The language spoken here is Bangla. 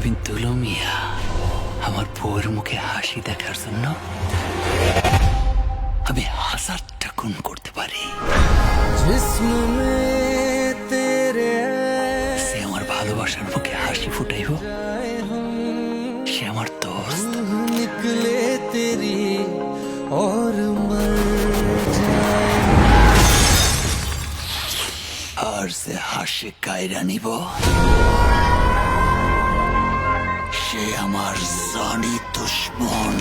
আমি তুলো মিয়া, আমার বউয়ের মুখে হাসি দেখার জন্য আমি হাজারটা খুন করতে পারি। সে আমার ভালোবাসার মুখে হাসি ফুটাইব। সে আমার দোস্ত। নিকলে তেরি और আর সে হাসি কায়রা নিব আমার জানি দুশ্মন।